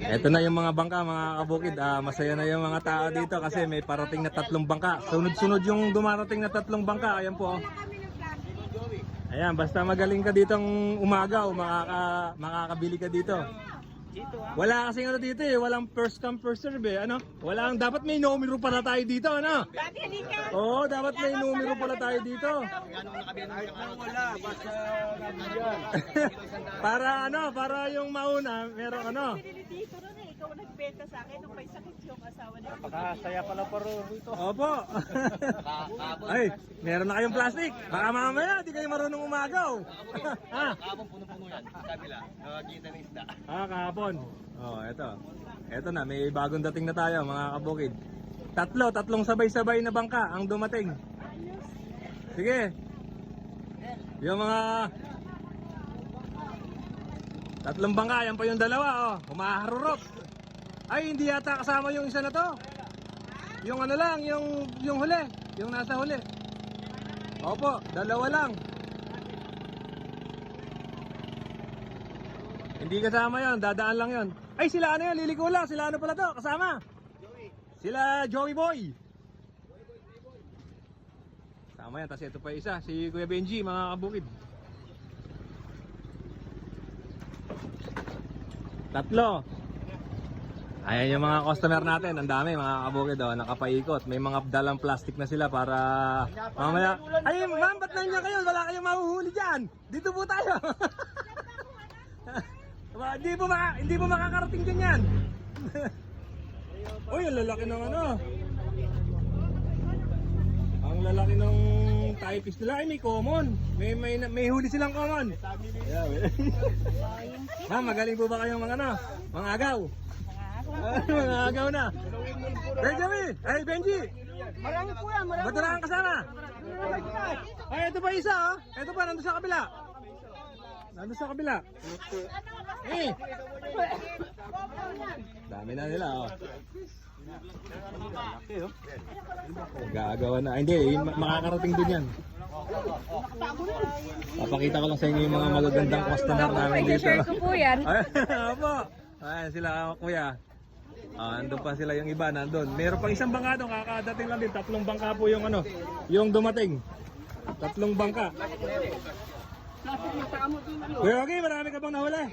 Ito na yung mga bangka mga kabukid. Ah, masaya na yung mga tao dito kasi may parating na tatlong bangka. Sunod-sunod yung dumarating na tatlong bangka. Ayan po. oh. Ayan, basta magaling ka ditong umagaw, makaka, makakabili ka dito. Wala kasing ano dito eh, walang first come first serve eh, ano? Walang, dapat may numero pala tayo dito, ano? Oo, dapat may numero pala tayo dito. Wala, basta para ano, para yung mauna, meron ano. Dito ron eh. Ikaw ang nagbenta sa akin nung may sakit yung asawa niya. Pakasaya pala paro rito. Opo. Ay, meron na kayong plastic. Baka mamaya, di kayo marunong umagaw. ha? Kapon puno-puno yan. Kabila. Nakakita ng isda. Ah, kahapon. Oh, eto. Eto na, may bagong dating na tayo, mga kabukid. Tatlo, tatlong sabay-sabay na bangka ang dumating. Sige. Yung mga tatlong bangka, yan pa yung dalawa, oh. Humaharurot. Ay, hindi yata kasama yung isa na to. Yung ano lang, yung yung huli, yung nasa huli. Opo, dalawa lang. Hindi kasama yon, dadaan lang yon. Ay, sila ano yun, liliko lang. Sila ano pala to, kasama. Sila Joey Boy. Kasama yan, tapos ito pa isa, si Kuya Benji, mga kabukid. Tatlo. Ayan yung mga customer natin, ang dami mga kabukid oh, nakapaikot. May mga dalang plastic na sila para mamaya. Ay, ma'am, ba't nandiyan kayo? Wala kayong mahuhuli dyan. Dito po tayo. Hindi po maka, hindi po makakarating din yan. Uy, ang lalaki ng ano. Ang lalaki ng typist nila ay may common. May may may huli silang common. Yeah. Ma'am, magaling po ba kayong mga ano? Mga agaw? Agaw na. Benjamin! Ay, Benji! Marami po yan, marami. Ba't wala kang kasama? Ay, ito pa isa oh. Ito pa, nandun sa kabila. Nandun sa kabila. Eh! Dami na nila oh. Gagawa na. Ay, hindi, makakarating din yan. Papakita ko lang sa inyo yung mga magagandang customer namin dito. share ko po yan. Ay, Opo. Ayan sila kuya. Ah, andun pa sila yung iba, nandun. Meron pang isang bangka doon, kakadating lang din. Tatlong bangka po yung ano, yung dumating. Tatlong bangka. Kuya Ogi, marami ka bang nahuli?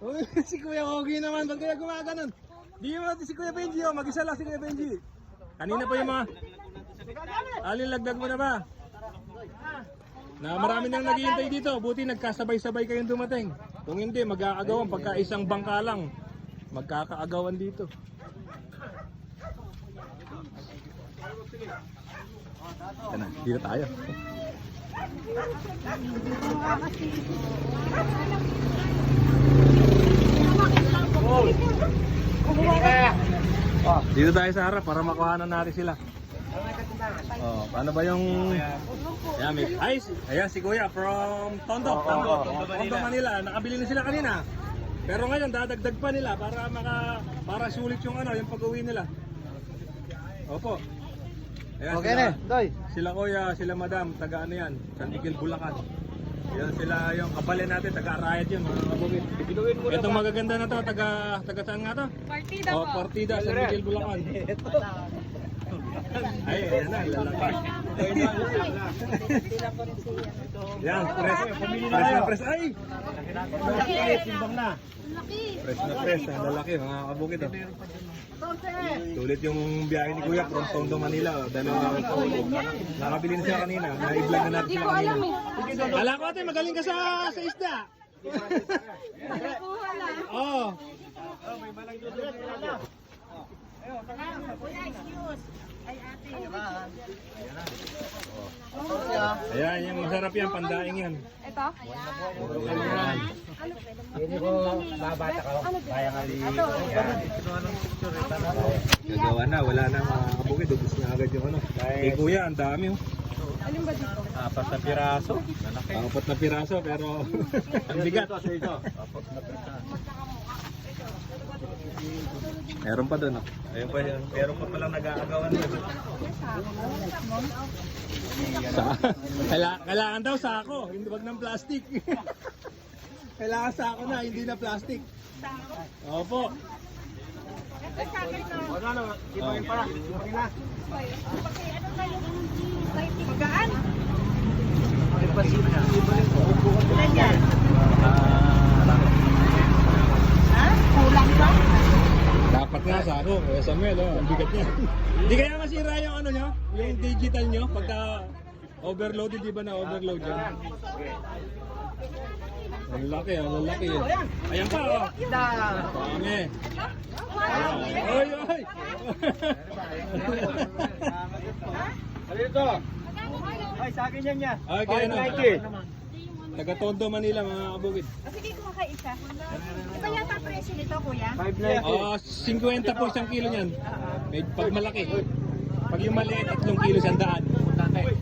Uy, si Kuya Ogi naman, ba't kaya gumaganon? Di mo si Kuya Benji, oh, mag-isa lang si Kuya Benji. Kanina pa yung mga... Alin, lagdag mo na ba? Na marami nang naghihintay dito, buti nagkasabay-sabay kayong dumating. Kung hindi, magkakagawan pagka isang bangka lang. Magkakaagawan dito. Ito na, dito tayo. Oh, dito tayo sa harap para makuhanan natin sila. Oh, paano ba yung Ayan, may ay, ayan si Kuya from Tondo, Tondo, Tondo, Manila. Nakabili na sila kanina. Pero ngayon dadagdag pa nila para maka para sulit yung ano, yung pag-uwi nila. Opo. Ayan, Okay sila, na, Doy. sila Kuya, sila Madam, taga ano yan, San Miguel, Bulacan. Yan sila yung kapalin natin, taga Arayat yun, mga mo Itong magaganda na to, taga, taga saan nga to? Partida Oh, Partida, San Miguel, Bulacan. Ay, ayan na, lalaki. Yan, press, press na press. Ay! Timbang na. Press na press, ang lalaki, mga kabukid. Oh. Sulit yung biyahe ni Kuya from Tondo, Manila. oh. Dalawa ang paulo. Nakabili na siya kanina. Na-vlog na natin sila kanina. Kala ko ate, magaling ka sa, sa isda. Nakuha lang. Oh. Kuya, excuse. Ay, ate. Ayan, yung masarap yan, pandaing yan. Ito? Ayan. Hindi ko babata ka. Kaya nga li. Gagawa na, wala na mga kabukid. Ubus na agad yung ano. Eh kuya, ang dami oh. Alin ba dito? Apat na piraso. Apat na piraso pero ang bigat. Meron pa doon. Oh. Ayun pa yun. Meron pa palang nag-aagawan doon. Sa Kaila- kailangan daw sako, hindi wag ng plastic. kailangan sako na, hindi na plastic. Opo. Ito sa akin no. Ano, ibangin pa. Ibangin na. Ano kayo? Magaan? Ilan yan? Ha? Kulang ba? Dapat nga sa ako, eh, Samuel, oh, ang bigat niya. Hindi kaya masira yung ano nyo, yung digital nyo, pagka overloaded, di ba na overload yan? Ang laki, ang laki. Ayan pa, oh. Dami. Oy, oy. Ano? Ay, sa akin yan niya. Ay, kaya na. Taga Tondo, Manila, mga kabukid. O sige, kuha ka isa. Iba yata presyo nito, kuya? 590. Oh, 50 po isang kilo niyan. May pag malaki. Pag yung maliit, 3 kilo kaya kumakas tayo.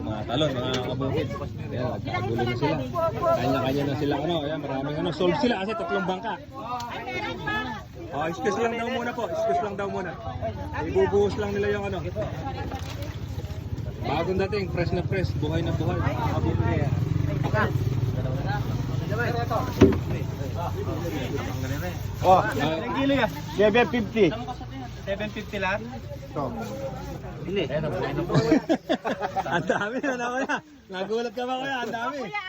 Mga talon, mga kabukid. Ayan, nagkagulo na sila. Kanya-kanya na sila, ano, ayan, maraming ano. Solve sila kasi tatlong bangka. Ay, meron pa. Oh, excuse lang daw muna po. Excuse lang daw muna. Ibubuhos lang nila yung ano. Bagong dating, fresh na fresh, buhay na buhay. Mga kabukid. Oh, Ah, ilang kilo yan? 750. 750 lang? Ito. Hindi. Ang dami na naman Nagulat ka ba kaya? Ang dami. Kuya.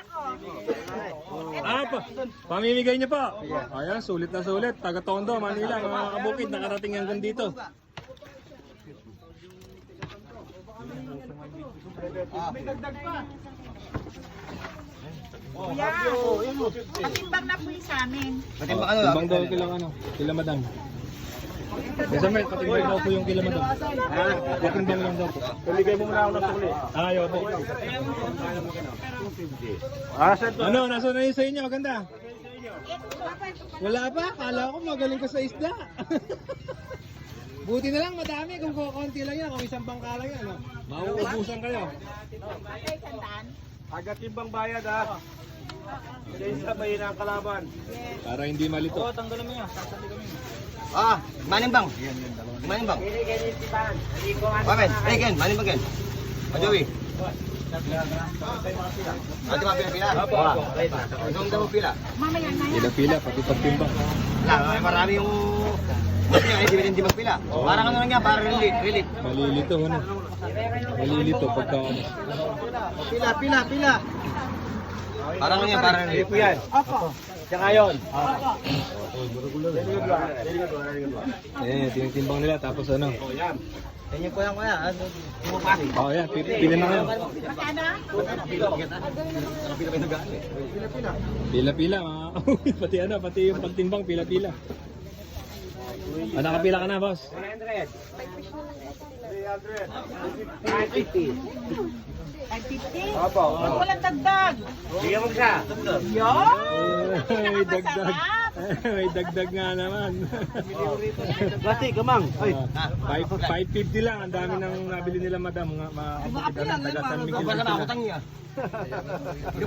Ah, pa, pamimigay niyo po. Ayan, sulit na sulit. Taga Tondo, Manila, mga kabukid, nakarating hanggang dito. Kuya, patimbang na po yung sa amin. Timbang daw kila ano, kila madam. Kasi may patimbang daw po yung kila madam. Patimbang lang daw po. Tuligay mo muna ako ng tukli. Ayaw po. Sa ito. Ano, nasa na yun sa inyo? Maganda. Wala pa? Kala ko magaling ka sa isda. Buti na lang madami kung konti lang yan, kung isang bangka lang yan. No? Mauubusan kayo. Ay, sandaan. Agad timbang bayad ha. Hindi sa bayin ang kalaban. Para hindi malito. Ah, manimbang. Manimbang. Pamen, eh Ken, manimbang Ken. Ajowi. Ate ba pila-pila? Opo. Anong daw pila? Mamaya na yan. Pila-pila, pati pagtimbang. Wala, may marami yung nga, hindi hindi magpila. Parang ano lang yan, parang relief, relief. Malilito, ano? Malilito pagka ano. Pila, pila, pila. Parang ano yan, parang. Ito yan. Opo. Tsaka yun. Eh, tinitimbang nila tapos ano. Yan yung kuya kuya. Ano? Oh, yan, pili, na kayo. Magkano? Pila-pila, mga pati ano, pati yung pagtimbang, pila-pila. Ah, nakapila ka na, boss? 100. 550? Opo. Pag walang dagdag. Bigyan mo siya. May dagdag. may dagdag nga naman. Pati, kamang. Ay. Ah, five- 550 lang, ang dami nang nabili nila madam, mga mga taga San Miguel.